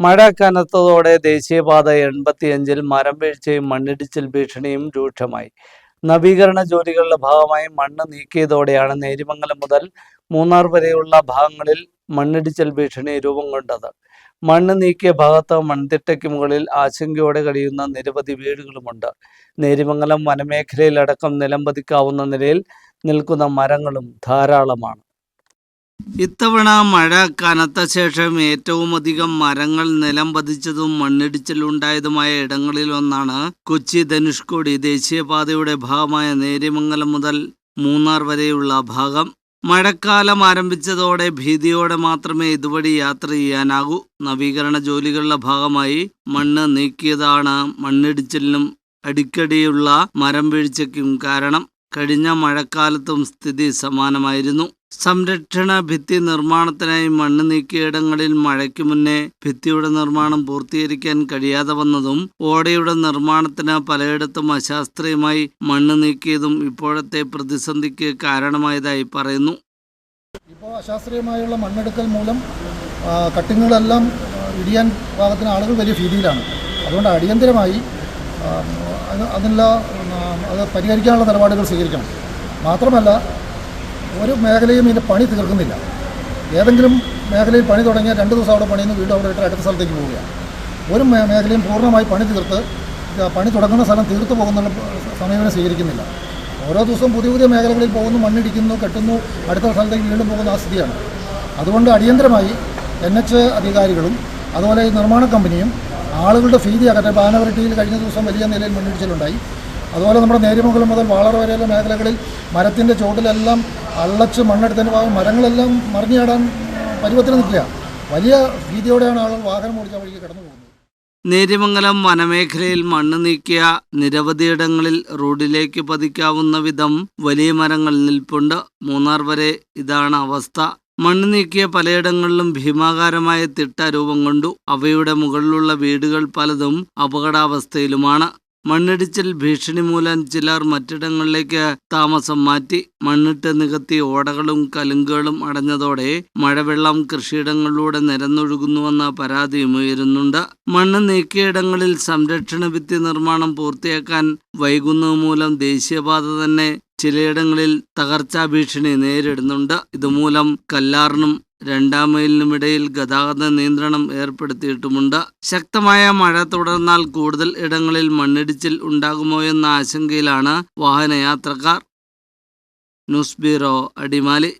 മഴ കനത്തതോടെ ദേശീയപാത എൺപത്തിയഞ്ചിൽ മരം വീഴ്ചയും മണ്ണിടിച്ചിൽ ഭീഷണിയും രൂക്ഷമായി. നവീകരണ ജോലികളുടെ ഭാഗമായി മണ്ണ് നീക്കിയതോടെയാണ് നേരിമംഗലം മുതൽ മൂന്നാർ വരെയുള്ള ഭാഗങ്ങളിൽ മണ്ണിടിച്ചിൽ ഭീഷണി രൂപം കൊണ്ടത്. മണ്ണ് നീക്കിയ ഭാഗത്ത് മൺതിട്ടയ്ക്ക് മുകളിൽ ആശങ്കയോടെ കഴിയുന്ന നിരവധി വീടുകളുമുണ്ട്. നേരിമംഗലം വനമേഖലയിലടക്കം നിലംപതിക്കാവുന്ന നിലയിൽ നിൽക്കുന്ന മരങ്ങളും ധാരാളമാണ്. ഇത്തവണ മഴ കനത്ത ശേഷം ഏറ്റവുമധികം മരങ്ങൾ നിലം പതിച്ചതും മണ്ണിടിച്ചിലുണ്ടായതുമായ ഇടങ്ങളിലൊന്നാണ് കൊച്ചി ധനുഷ്കോടി ദേശീയപാതയുടെ ഭാഗമായ നേര്യമംഗലം മുതൽ മൂന്നാർ വരെയുള്ള ഭാഗം. മഴക്കാലം ആരംഭിച്ചതോടെ ഭീതിയോടെ മാത്രമേ ഇതുവഴി യാത്ര ചെയ്യാനാകൂ. നവീകരണ ജോലികളുടെ ഭാഗമായി മണ്ണ് നീക്കിയതാണ് മണ്ണിടിച്ചിലിനും അടിക്കടിയുള്ള മരം വീഴ്ചയ്ക്കും കാരണം. കഴിഞ്ഞ മഴക്കാലത്തും സ്ഥിതി സമാനമായിരുന്നു. സംരക്ഷണ ഭിത്തി നിർമ്മാണത്തിനായി മണ്ണ് നീക്കിയിടങ്ങളിൽ മഴയ്ക്ക് മുന്നേ ഭിത്തിയുടെ നിർമ്മാണം പൂർത്തീകരിക്കാൻ കഴിയാതെ വന്നതും ഓടയുടെ നിർമ്മാണത്തിന് പലയിടത്തും അശാസ്ത്രീയമായി മണ്ണ് നീക്കിയതും ഇപ്പോഴത്തെ പ്രതിസന്ധിക്ക് കാരണമായതായി പറയുന്നു. ഇപ്പോൾ അശാസ്ത്രീയമായുള്ള മണ്ണെടുക്കൽ മൂലം കട്ടിങ്ങുകളെല്ലാം ഇടിയാൻ പാകത്തിന് ആളുകൾ വലിയ ഭീതിയിലാണ്. അതുകൊണ്ട് അടിയന്തരമായി അതിനുള്ള അത് പരിഹരിക്കാനുള്ള നിലപാടുകൾ സ്വീകരിക്കണം. മാത്രമല്ല ഒരു മേഖലയും ഇതിന്റെ പണി തീർക്കുന്നില്ല. ഏതെങ്കിലും മേഖലയിൽ പണി തുടങ്ങിയാൽ രണ്ട് ദിവസം അവിടെ പണിയുന്നു വീണ്ടും അവിടെ ഇട്ട് അടുത്ത സ്ഥലത്തേക്ക് പോവുകയാണ്. ഒരു മേഖലയും പൂർണമായി പണി തീർത്ത് പണി തുടങ്ങുന്ന സ്ഥലം തീർത്തു പോകുന്ന സമീപനം സ്വീകരിക്കുന്നില്ല. ഓരോ ദിവസവും പുതിയ പുതിയ മേഖലകളിൽ പോകുന്നു മണ്ണിടിക്കുന്നു കെട്ടുന്നു അടുത്ത സ്ഥലത്തേക്ക് വീണ്ടും പോകുന്ന ആ സ്ഥിതിയാണ്. അതുകൊണ്ട് അടിയന്തരമായി എൻ എച്ച് അധികാരികളും അതുപോലെ നിർമ്മാണ കമ്പനിയും ആളുകളുടെ ഭീതി അകറ്റെ ബാനവരട്ടിയിൽ കഴിഞ്ഞ ദിവസം വലിയ നിലയിൽ മണ്ണിടിച്ചിലുണ്ടായി. അതുപോലെ നമ്മുടെ നേരിമംഗലം മുതൽ വാളർ വരെയുള്ള മേഖലകളിൽ മരത്തിന്റെ ചോട്ടിലെല്ലാം അള്ളച്ച് മണ്ണെടുത്തതിന്റെ ഭാഗം മരങ്ങളെല്ലാം മറിഞ്ഞിടാൻ പരുവത്തിന് നിൽക്കുക. വലിയ ഭീതിയോടെയാണ് ആളുകൾ വാഹനം ഓടിച്ച വഴിക്ക് കടന്നു പോകുന്നത്. നേര്യമംഗലം വനമേഖലയിൽ മണ്ണ് നീക്കിയ നിരവധിയിടങ്ങളിൽ റോഡിലേക്ക് പതിക്കാവുന്ന വിധം വലിയ മരങ്ങൾ നിൽപ്പുണ്ട്. മൂന്നാർ വരെ ഇതാണ് അവസ്ഥ. മണ്ണ് നീക്കിയ പലയിടങ്ങളിലും ഭീമാകാരമായ തിട്ട രൂപം കൊണ്ടു. അവയുടെ മുകളിലുള്ള വീടുകൾ പലതും അപകടാവസ്ഥയിലുമാണ്. മണ്ണിടിച്ചിൽ ഭീഷണി മൂലം ചിലർ മറ്റിടങ്ങളിലേക്ക് താമസം മാറ്റി മണ്ണിട്ട് നികത്തി ഓടകളും കലുങ്കുകളും അടഞ്ഞതോടെ മഴവെള്ളം കൃഷിയിടങ്ങളിലൂടെ നിരന്നൊഴുകുന്നുവെന്ന പരാതിയും ഉയരുന്നുണ്ട്. മണ്ണ് നീക്കിയിടങ്ങളിൽ സംരക്ഷണ ഭിത്തി നിർമ്മാണം പൂർത്തിയാക്കാൻ വൈകുന്നത് മൂലം ദേശീയപാത തന്നെ ചിലയിടങ്ങളിൽ തകർച്ചാ ഭീഷണി നേരിടുന്നുണ്ട്. ഇതുമൂലം കല്ലാറിനും രണ്ടാം മൈലിനുമിടയിൽ ഗതാഗത നിയന്ത്രണം ഏർപ്പെടുത്തിയിട്ടുമുണ്ട്. ശക്തമായ മഴ തുടർന്നാൽ കൂടുതൽ ഇടങ്ങളിൽ മണ്ണിടിച്ചിൽ ഉണ്ടാകുമോ എന്ന ആശങ്കയിലാണ് വാഹനയാത്രക്കാർ. News bureau Adimali.